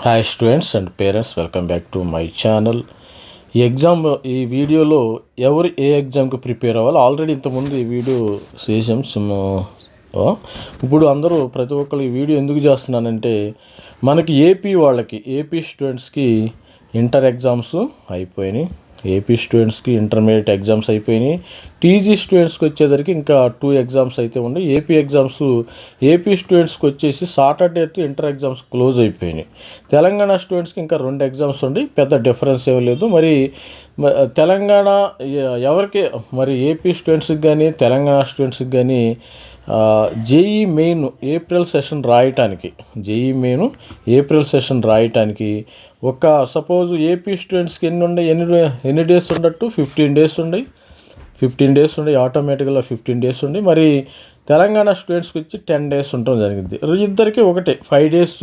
Hi students and parents welcome back to my channel ఈ exam ఈ వీడియోలో ఎవరు ఏ ఎగ్జామ్కి ప్రిపేర్ అవ్వాలో ఆల్రెడీ ఇంతకుముందు ఈ వీడియో చేసాం ఇప్పుడు అందరూ ప్రతి ఒక్కరు ఈ వీడియో ఎందుకు చేస్తున్నానంటే మనకి ఏపీ వాళ్ళకి ఏపీ స్టూడెంట్స్కి ఇంటర్ ఎగ్జామ్స్ అయిపోయినాయి. ఏపీ స్టూడెంట్స్కి ఇంటర్మీడియట్ ఎగ్జామ్స్ అయిపోయినాయి. టీజీ స్టూడెంట్స్కి వచ్చేసరికి ఇంకా టూ ఎగ్జామ్స్ అయితే ఉన్నాయి. ఏపీ ఎగ్జామ్స్ ఏపీ స్టూడెంట్స్కి వచ్చేసి సాటర్డే ఇంటర్ ఎగ్జామ్స్ క్లోజ్ అయిపోయినాయి. తెలంగాణ స్టూడెంట్స్కి ఇంకా రెండు ఎగ్జామ్స్ ఉండి పెద్ద డిఫరెన్స్ ఏం లేదు. మరి తెలంగాణ ఎవరికి మరి ఏపీ స్టూడెంట్స్కి కానీ తెలంగాణ స్టూడెంట్స్కి కానీ జేఈ మెయిన్ ఏప్రిల్ సెషన్ రాయటానికి జేఈ మెయిన్ ఏప్రిల్ సెషన్ రాయటానికి ఒక సపోజ్ ఏపీ స్టూడెంట్స్కి ఎన్ని ఉండే ఎన్ని ఎన్ని డేస్ ఉండట్టు? ఫిఫ్టీన్ డేస్ ఉండయి ఫిఫ్టీన్ డేస్ ఉండి ఆటోమేటిక్గా ఫిఫ్టీన్ డేస్ ఉండి. మరి తెలంగాణ స్టూడెంట్స్కి వచ్చి టెన్ డేస్ ఉండటం జరిగింది. ఇద్దరికి ఒకటే five days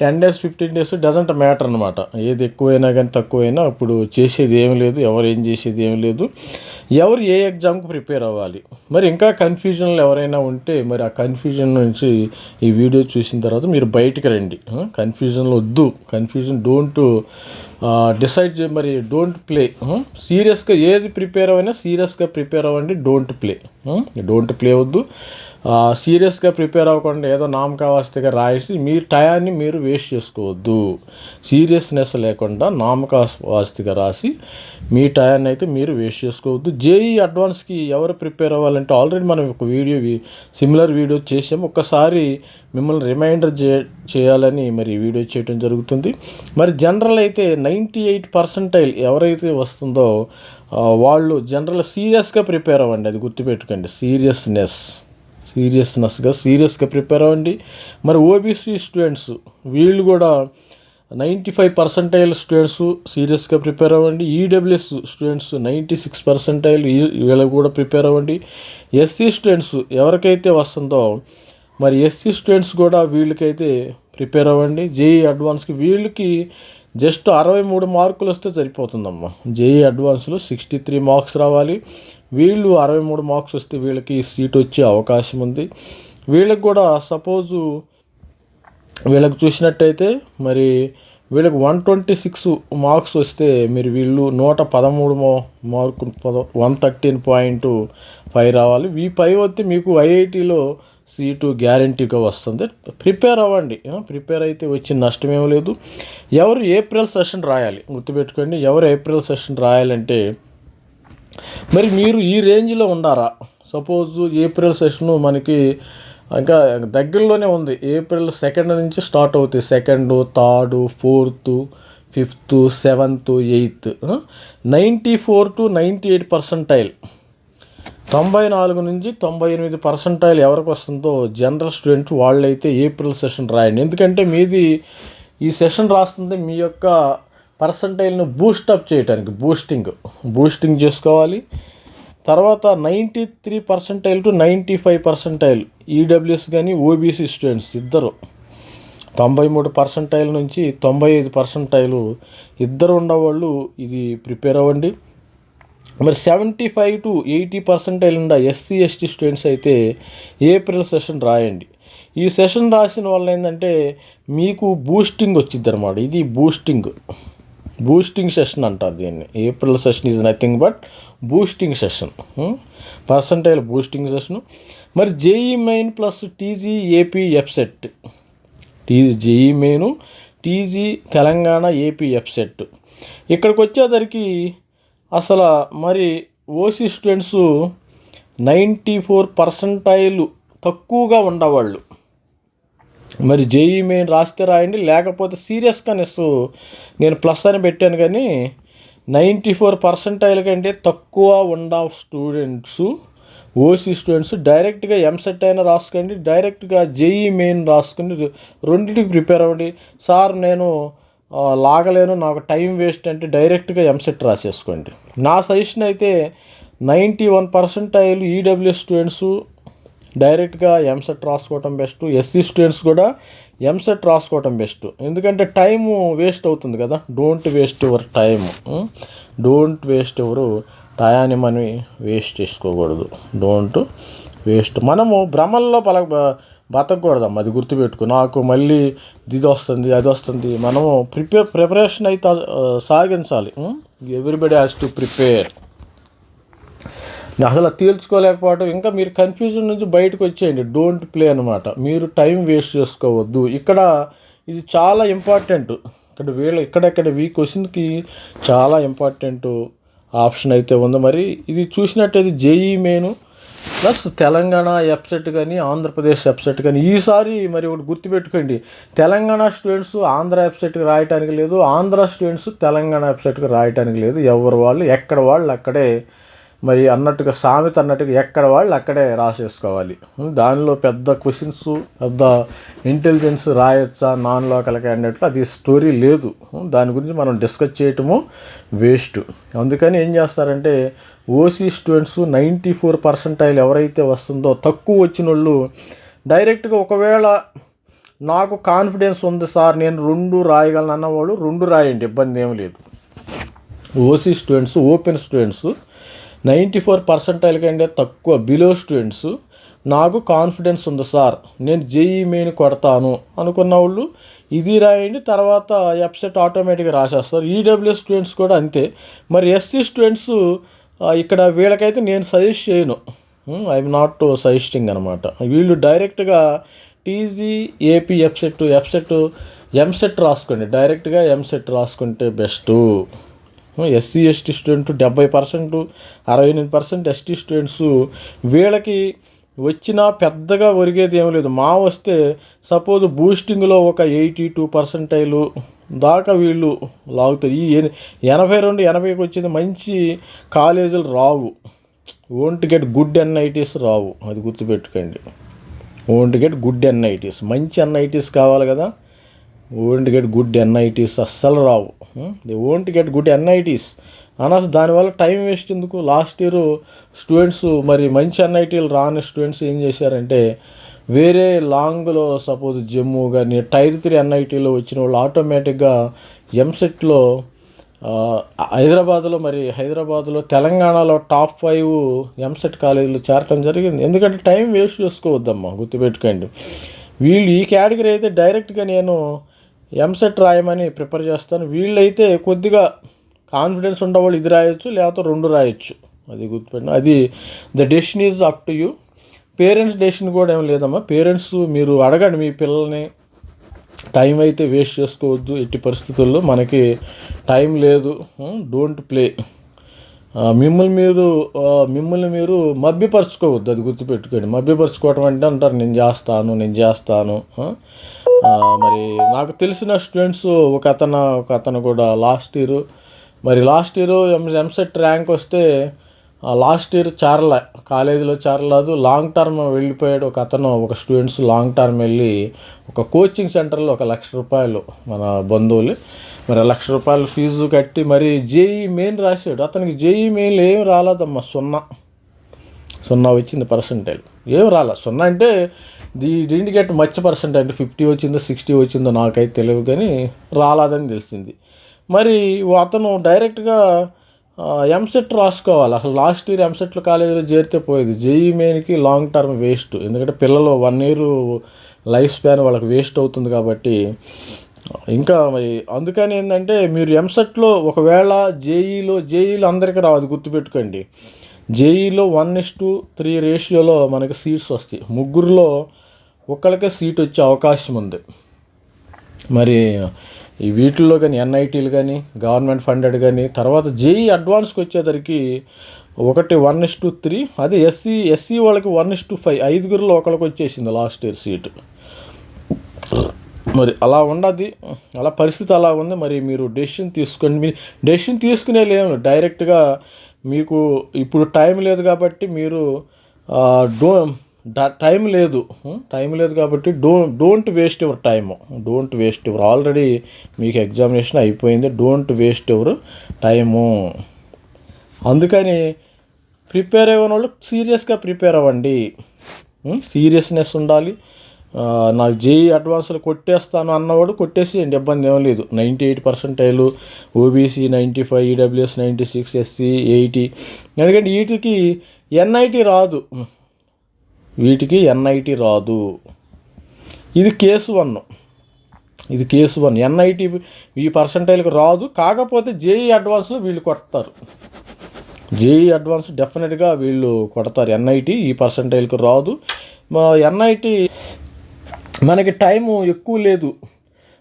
ten days fifteen days doesn't matter అనమాట ఏది ఎక్కువైనా కానీ తక్కువైనా ఇప్పుడు చేసేది ఏం లేదు ఎవరు ఏం చేసేది ఏం లేదు. ఎవరు ఏ ఎగ్జామ్కి ప్రిపేర్ అవ్వాలి. మరి ఇంకా కన్ఫ్యూజన్లు ఎవరైనా ఉంటే మరి ఆ కన్ఫ్యూజన్ నుంచి ఈ వీడియో చూసిన తర్వాత మీరు బయటికి రండి. కన్ఫ్యూజన్లు వద్దు. కన్ఫ్యూజన్ డోంట్ డిసైడ్ చే మరి డోంట్ ప్లే. సీరియస్గా ఏది ప్రిపేర్ అయినా సీరియస్గా ప్రిపేర్ అవ్వండి డోంట్ ప్లే. డోంట్ ప్లే వద్దు. సీరియస్గా ప్రిపేర్ అవ్వకుండా ఏదో నామకావాస్తిగా రాసి మీ టయాన్ని మీరు వేస్ట్ చేసుకోవద్దు. సీరియస్నెస్ లేకుండా నామకావాస్తిగా రాసి మీ టయాన్ని అయితే మీరు వేస్ట్ చేసుకోవద్దు. జేఈ అడ్వాన్స్కి ఎవరు ప్రిపేర్ అవ్వాలంటే ఆల్రెడీ మనం ఒక వీడియో సిమిలర్ వీడియో చేసాం ఒక్కసారి మిమ్మల్ని రిమైండర్ చే చేయాలని మరి వీడియో చేయడం జరుగుతుంది. మరి జనరల్ అయితే నైంటీ ఎయిట్ పర్సెంటైల్ ఎవరైతే వస్తుందో వాళ్ళు జనరల్ సీరియస్గా ప్రిపేర్ అవ్వండి. అది గుర్తుపెట్టుకోండి. సీరియస్నెస్. సీరియస్నెస్గా సీరియస్గా ప్రిపేర్ అవ్వండి. మరి ఓబీసీ స్టూడెంట్స్ వీళ్ళు కూడా నైంటీ ఫైవ్ పర్సంటైల్ స్టూడెంట్స్ సీరియస్గా ప్రిపేర్ అవ్వండి. EWS students ninety six percentile వీళ్ళకి కూడా ప్రిపేర్ అవ్వండి. ఎస్సీ స్టూడెంట్స్ ఎవరికైతే వస్తుందో మరి ఎస్సీ స్టూడెంట్స్ కూడా వీళ్ళకైతే ప్రిపేర్ అవ్వండి. జేఈ అడ్వాన్స్కి వీళ్ళకి జస్ట్ అరవై మూడు మార్కులు వస్తే సరిపోతుందమ్మా. జేఈ అడ్వాన్స్లో సిక్స్టీ త్రీ మార్క్స్ రావాలి. వీళ్ళు అరవై మూడు మార్క్స్ వస్తే వీళ్ళకి సీట్ వచ్చే అవకాశం ఉంది. వీళ్ళకి కూడా సపోజు వీళ్ళకి చూసినట్టయితే మరి వీళ్ళకి వన్ ట్వంటీ సిక్స్ మార్క్స్ వస్తే మీరు వీళ్ళు నూట పదమూడు మార్కు పద వన్ థర్టీన్ పాయింట్ ఫైవ్ రావాలి. ఈ పై వస్తే మీకు ఐఐటిలో సీటు గ్యారంటీగా వస్తుంది. ప్రిపేర్ అవ్వండి. ప్రిపేర్ అయితే వచ్చిన నష్టం ఏం లేదు. ఎవరు ఏప్రిల్ సెషన్ రాయాలి. గుర్తుపెట్టుకోండి. ఎవరు ఏప్రిల్ సెషన్ రాయాలంటే మరి మీరు ఈ రేంజ్లో ఉండారా సపోజ్ ఏప్రిల్ సెషను మనకి ఇంకా దగ్గరలోనే ఉంది. ఏప్రిల్ సెకండ్ నుంచి స్టార్ట్ అవుతాయి. Second third fourth fifth seventh eighth ninety four to ninety eight percentile. తొంభై నాలుగు నుంచి తొంభై ఎనిమిది పర్సంటైల్ ఎవరికి వస్తుందో జనరల్ స్టూడెంట్ వాళ్ళైతే ఏప్రిల్ సెషన్ రాయండి. ఎందుకంటే మీది ఈ సెషన్ రాస్తుంది మీ యొక్క పర్సంటైల్ను బూస్టప్ చేయడానికి బూస్టింగ్ బూస్టింగ్ చేసుకోవాలి. తర్వాత ninety three percentile to ninety five percentile EWS కానీ ఓబీసీ స్టూడెంట్స్ ఇద్దరు. తొంభై మూడు పర్సంటైల్ నుంచి తొంభై ఐదు పర్సంటైలు ఇద్దరు ఉన్నవాళ్ళు ఇది ప్రిపేర్ అవ్వండి. మరి seventy five to eighty percentile ఉన్న ఎస్సీ ఎస్టీ స్టూడెంట్స్ అయితే ఏప్రిల్ సెషన్ రాయండి. ఈ సెషన్ రాసిన వల్ల ఏంటంటే మీకు బూస్టింగ్ వచ్చింది అనమాట ఇది బూస్టింగ్. బూస్టింగ్ సెషన్ అంటారు దీన్ని. April session is nothing but boosting session percentile boosting session మరి JEE main plus TG AP EAPCET TG JEE main TG Telangana AP EAPCET ఇక్కడికి వచ్చేసరికి అసలు మరి OC students ninety four percentile తక్కువగా ఉండేవాళ్ళు. మరి జేఈ మెయిన్ రాస్తే రాయండి లేకపోతే సీరియస్గానెస్ నేను ప్లస్ అని పెట్టాను కానీ నైంటీ ఫోర్ పర్సెంటైల్ కంటే తక్కువ ఉన్న స్టూడెంట్స్ ఓసీ స్టూడెంట్స్ డైరెక్ట్గా ఎంసెట్ అయినా రాసుకోండి డైరెక్ట్గా జేఈ మెయిన్ రాసుకుని రెండింటికి ప్రిపేర్ అవ్వండి. సార్ నేను లాగలేను నాకు టైం వేస్ట్ అంటే డైరెక్ట్గా ఎంసెట్ రాసేసుకోండి. నా సజెషన్ అయితే ninety one percentile EWS students డైరెక్ట్గా ఎంసెట్ రాసుకోవటం బెస్ట్. ఎస్సీ స్టూడెంట్స్ కూడా ఎంసెట్ రాసుకోవటం బెస్ట్. ఎందుకంటే టైము వేస్ట్ అవుతుంది కదా. Don't waste your time don't waste ఎవరు టయాన్ని మనం వేస్ట్ చేసుకోకూడదు. Don't waste. మనము భ్రమల్లో పల బతకూడదమ్మా. అది గుర్తుపెట్టుకో. నాకు మళ్ళీ ఇది వస్తుంది అది వస్తుంది. మనము ప్రిపేర్ ప్రిపరేషన్ అయితే సాగించాలి. Everybody has to prepare. అసలు అది తేల్చుకోలేకపోవడం ఇంకా మీరు కన్ఫ్యూజన్ నుంచి బయటకు వచ్చేయండి. డోంట్ ప్లే అనమాట మీరు టైం వేస్ట్ చేసుకోవద్దు. ఇక్కడ ఇది చాలా ఇంపార్టెంట్ ఇక్కడ వీళ్ళ ఇక్కడెక్కడ ఈ క్వశ్చన్కి చాలా ఇంపార్టెంట్ ఆప్షన్ అయితే ఉంది. మరి ఇది చూసినట్టయితే JEE main plus Telangana website కానీ ఆంధ్రప్రదేశ్ వెబ్సైట్ కానీ ఈసారి మరి ఒకటి గుర్తుపెట్టుకోండి. తెలంగాణ స్టూడెంట్స్ ఆంధ్ర వెబ్సైట్కి రాయటానికి లేదు. ఆంధ్ర స్టూడెంట్స్ తెలంగాణ వెబ్సైట్కి రాయటానికి లేదు. ఎవరు వాళ్ళు ఎక్కడ వాళ్ళు అక్కడే మరి అన్నట్టుగా సామెత అన్నట్టుగా ఎక్కడ వాళ్ళు అక్కడే రాసేసుకోవాలి. దానిలో పెద్ద క్వశ్చన్స్ పెద్ద ఇంటెలిజెన్స్ రాయొచ్చా నాన్ లోకల్ క్యాండిడేట్లు అది స్టోరీ లేదు. దాని గురించి మనం డిస్కస్ చేయటము వేస్ట్ అందుకని ఏం చేస్తారంటే OC students ninety four percentile ఎవరైతే వస్తుందో తక్కువ వచ్చిన వాళ్ళు డైరెక్ట్గా ఒకవేళ నాకు కాన్ఫిడెన్స్ ఉంది సార్ నేను రెండు రాయగలను అన్నవాడు రెండు రాయండి ఇబ్బంది ఏం లేదు. OC students open students ninety four percentile కంటే తక్కువ బిలో స్టూడెంట్స్. నాకు కాన్ఫిడెన్స్ ఉంది సార్. నేను జేఈ మెయిన్ కొడతాను అనుకున్న వాళ్ళు ఇది రాయండి తర్వాత వెబ్సైట్ ఆటోమేటిక్గా రాసేస్తారు. ఈడబ్ల్యూఎస్ స్టూడెంట్స్ కూడా అంతే. మరి ఎస్సీ స్టూడెంట్స్ ఇక్కడ వీళ్ళకైతే నేను సజెస్ట్ చేయను. ఐఎమ్ నాట్ సజెస్టింగ్ అనమాట వీళ్ళు డైరెక్ట్గా టీజీ ఏపీ వెబ్సెట్ వెబ్సెట్ ఎంసెట్ రాసుకోండి. డైరెక్ట్గా ఎంసెట్ రాసుకుంటే బెస్ట్. ఎస్సీ ఎస్టీ స్టూడెంట్ డెబ్బై పర్సెంట్ అరవై ఎనిమిది పర్సెంట్ ఎస్టీ స్టూడెంట్స్ వీళ్ళకి వచ్చినా పెద్దగా ఒరిగేది ఏం లేదు. మా వస్తే సపోజ్ బూస్టింగ్లో ఒక ఎయిటీ టూ పర్సెంటైలు దాకా వీళ్ళు లాగుతారు. ఈ ఎనభై రెండు ఎనభైకి వచ్చింది మంచి కాలేజీలు రావు. ఓంట్ గెట్ గుడ్ ఎన్ఐటీస్ రావు. అది గుర్తుపెట్టుకోండి. Won't get good NITs. మంచి ఎన్ఐటీస్ కావాలి కదా. ఓంట్ గెట్ గుడ్ ఎన్ఐటీస్ అస్సలు రావు. The won't get good NITs Anas దానివల్ల టైం వేస్ట్ ఎందుకు? లాస్ట్ ఇయర్ స్టూడెంట్స్ మరి మంచి ఎన్ఐటీలు రాని స్టూడెంట్స్ ఏం చేశారంటే వేరే లాంగ్లో సపోజ్ జమ్మూ కానీ టైర్ త్రీ ఎన్ఐటీలో వచ్చిన వాళ్ళు ఆటోమేటిక్గా ఎంసెట్లో హైదరాబాద్లో మరి హైదరాబాద్లో తెలంగాణలో టాప్ ఫైవ్ ఎంసెట్ కాలేజీలో చేరటం జరిగింది. ఎందుకంటే టైం వేస్ట్ చేసుకోవద్దమ్మా గుర్తుపెట్టుకోండి. వీళ్ళు ఈ కేటగిరీ అయితే డైరెక్ట్గా నేను ఎంసెట్ రాయమని ప్రిపేర్ చేస్తాను. వీళ్ళైతే కొద్దిగా కాన్ఫిడెన్స్ ఉండేవాళ్ళు ఇది రాయొచ్చు లేకపోతే రెండు రాయొచ్చు. అది గుర్తుపెట్టిన అది the decision is up to you parents decision కూడా ఏం లేదమ్మా. పేరెంట్స్ మీరు అడగండి మీ పిల్లల్ని. టైం అయితే వేస్ట్ చేసుకోవద్దు ఎట్టి పరిస్థితుల్లో. మనకి టైం లేదు. Hmm, డోంట్ ప్లే మిమ్మల్ని మీరు మిమ్మల్ని మీరు మభ్యపరచుకోవద్దు. అది గుర్తుపెట్టుకోండి. మభ్యపరచుకోవటం అంటే అంటారు నేను చేస్తాను నేను చేస్తాను. Hmm? మరి నాకు తెలిసిన స్టూడెంట్స్ ఒక అతను ఒక అతను కూడా లాస్ట్ ఇయర్ మరి లాస్ట్ ఇయర్ ఎం ఎంసెట్ ర్యాంక్ వస్తే లాస్ట్ ఇయర్ చార్ల కాలేజీలో చేరలేదు. లాంగ్ టర్మ్ వెళ్ళిపోయాడు ఒక అతను ఒక స్టూడెంట్స్ లాంగ్ టర్మ్ వెళ్ళి ఒక కోచింగ్ సెంటర్లో ఒక లక్ష రూపాయలు మన బంధువులు. మరి లక్ష రూపాయలు ఫీజు కట్టి మరి జేఈ మెయిన్ రాశాడు. అతనికి జేఈ మెయిన్ ఏం రాలేదమ్మా సున్నా. సున్నా వచ్చింది పర్సంటేజ్ ఏం రాలే. సున్నా అంటే the didn't get much percent అంటే ఫిఫ్టీ వచ్చిందో సిక్స్టీ వచ్చిందో నాకైతే తెలియదు కానీ రాలేదని తెలిసింది. మరి అతను డైరెక్ట్గా ఎంసెట్ రాసుకోవాలి. అసలు లాస్ట్ ఇయర్ ఎంసెట్లో కాలేజీలో చేరితే పోయేది. జేఈ మెయిన్కి లాంగ్ టర్మ్ వేస్ట్. ఎందుకంటే పిల్లలు వన్ ఇయర్ లైఫ్ స్పాన్ వాళ్ళకి వేస్ట్ అవుతుంది కాబట్టి. ఇంకా మరి అందుకని ఏంటంటే మీరు ఎంసెట్లో ఒకవేళ జేఈలో జేఈలో అందరికీ రావు అది గుర్తుపెట్టుకోండి. జేఈలో వన్ ఇస్ టు త్రీ రేషియోలో మనకి సీట్స్ వస్తాయి. ముగ్గురులో ఒక్కళ్ళకే సీట్ వచ్చే అవకాశం ఉంది. మరి ఈ వీటిల్లో కానీ ఎన్ఐటీలు కానీ గవర్నమెంట్ ఫండెడ్ కానీ తర్వాత జేఈ అడ్వాన్స్కి వచ్చేసరికి ఒకటి వన్ ఇస్ టు త్రీ అదే ఎస్సీ ఎస్సీ వాళ్ళకి వన్ ఇస్ టు ఫైవ్ ఐదుగురిలో ఒకళ్ళకి వచ్చేసింది లాస్ట్ ఇయర్ సీటు మరి అలా ఉండదు. అలా పరిస్థితి అలా ఉంది. మరి మీరు డెసిషన్ తీసుకోండి. మీ డెసిషన్ తీసుకునే లేము డైరెక్ట్గా మీకు ఇప్పుడు టైం లేదు కాబట్టి మీరు డో టైం లేదు. టైం లేదు కాబట్టి do don't waste your time. Don't waste your already మీకు ఎగ్జామినేషన్ అయిపోయింది. Don't waste your time. అందుకని ప్రిపేర్ అయ్యే వాళ్ళు సీరియస్గా ప్రిపేర్ అవ్వండి. సీరియస్నెస్ ఉండాలి. నాకు జేఈ అడ్వాన్స్లు కొట్టేస్తాను అన్నవాడు కొట్టేసేయండి ఇబ్బంది ఏం లేదు. Ninety eight percentile OBC ninety five EWS ninety six SC eighty. ఎందుకంటే వీటికి ఎన్ఐటి రాదు. వీటికి ఎన్ఐటి రాదు. ఇది కేసు వన్. ఇది కేసు వన్. ఎన్ఐటి ఈ పర్సంటైల్కి రాదు. కాకపోతే జేఈ అడ్వాన్స్లో వీళ్ళు కొడతారు. జేఈ అడ్వాన్స్ డెఫినెట్గా వీళ్ళు కొడతారు. ఎన్ఐటి ఈ పర్సంటైల్కి రాదు. ఎన్ఐటి మనకి టైము ఎక్కువ లేదు.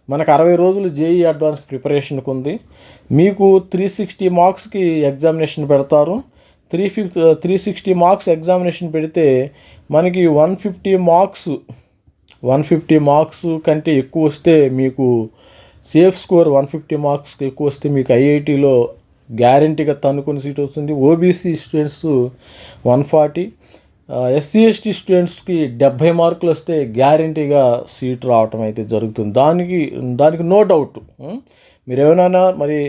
మనకు అరవై రోజులు జేఈ అడ్వాన్స్ ప్రిపరేషన్కి ఉంది మీకు త్రీ సిక్స్టీ మార్క్స్కి ఎగ్జామినేషన్ పెడతారు. Three fifty three sixty marks examination పెడితే మనకి one fifty marks one fifty marks కంటే ఎక్కువ వస్తే మీకు సేఫ్ స్కోర్ వన్ ఫిఫ్టీ మార్క్స్కి ఎక్కువ వస్తే మీకు ఐఐటిలో గ్యారంటీగా తన్నుకుని సీట్ వస్తుంది. OBC students one forty SC ST స్టూడెంట్స్కి డెబ్భై మార్కులు వస్తే గ్యారంటీగా సీట్ రావటం అయితే జరుగుతుంది. దానికి దానికి నో డౌట్ మీరు ఏమైనా మరి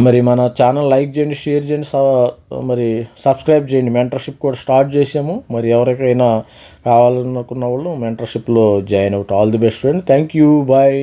మరి మన ఛానల్ లైక్ చేయండి షేర్ చేయండి స- మరి సబ్స్క్రైబ్ చేయండి. మెంటర్షిప్ కూడా స్టార్ట్ చేసాము మరి ఎవరికైనా కావాలనుకున్న వాళ్ళు మెంటర్షిప్లో join out. All the best friend thank you bye